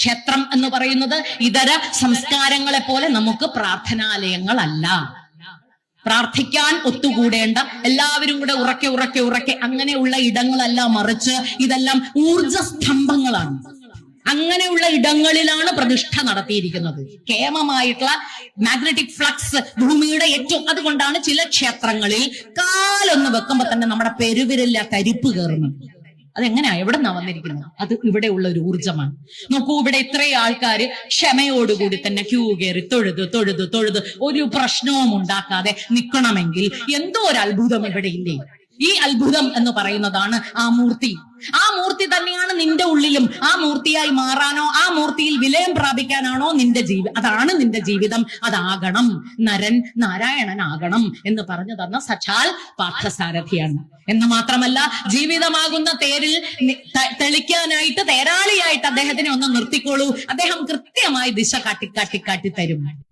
ക്ഷേത്രം എന്ന് പറയുന്നത് ഇതര സംസ്കാരങ്ങളെ പോലെ നമുക്ക് പ്രാർത്ഥനാലയങ്ങളല്ല. പ്രാർത്ഥിക്കാൻ ഒത്തുകൂടേണ്ട എല്ലാവരും കൂടെ ഉറക്കെ ഉറക്കെ ഉറക്കെ അങ്ങനെയുള്ള ഇടങ്ങളല്ല മറിച്ച് ഇതെല്ലാം ഊർജ സ്തംഭങ്ങളാണ് അങ്ങനെയുള്ള ഇടങ്ങളിലാണ് പ്രതിഷ്ഠ നടത്തിയിരിക്കുന്നത്. കേമമായിട്ടുള്ള മാഗ്നറ്റിക് ഫ്ലക്സ് ഭൂമിയുടെ ഏറ്റവും അതുകൊണ്ടാണ് ചില ക്ഷേത്രങ്ങളിൽ കാലൊന്ന് വെക്കുമ്പോൾ തന്നെ നമ്മുടെ പെരുവിരല്ല തരിപ്പ് കയറുന്നത്. അതെങ്ങനെയാ? എവിടെ നിന്നാ വന്നിരിക്കുന്നത്? അത് ഇവിടെ ഉള്ള ഒരു ഊർജമാണ് നോക്കൂ ഇവിടെ ഇത്രയും ആൾക്കാർ ക്ഷമയോടുകൂടി തന്നെ ക്യൂ കയറി തൊഴുത് തൊഴുത് തൊഴുത് ഒരു പ്രശ്നവും ഉണ്ടാക്കാതെ നിൽക്കണമെങ്കിൽ എന്തോ ഒരു അത്ഭുതം ഇവിടെ ഇല്ലേ? ഈ അത്ഭുതം എന്ന് പറയുന്നതാണ് ആ മൂർത്തി. ആ മൂർത്തി തന്നെയാണ് നിന്റെ ഉള്ളിലും ആ മൂർത്തിയായി മാറാനോ ആ മൂർത്തിയിൽ വിലയം പ്രാപിക്കാനാണോ നിന്റെ ജീവി അതാണ് നിന്റെ ജീവിതം. അതാകണം. നരൻ നാരായണനാകണം എന്ന് പറഞ്ഞു തന്ന സച്ചാൽ പാർത്ഥസാരഥിയാണ്. എന്ന് മാത്രമല്ല ജീവിതമാകുന്ന തേരിൽ തെളിക്കാനായിട്ട് തേരാളിയായിട്ട് അദ്ദേഹത്തിനെ ഒന്ന് നിർത്തിക്കോളൂ. അദ്ദേഹം കൃത്യമായി ദിശ കാട്ടി കാട്ടി കാട്ടി തരും.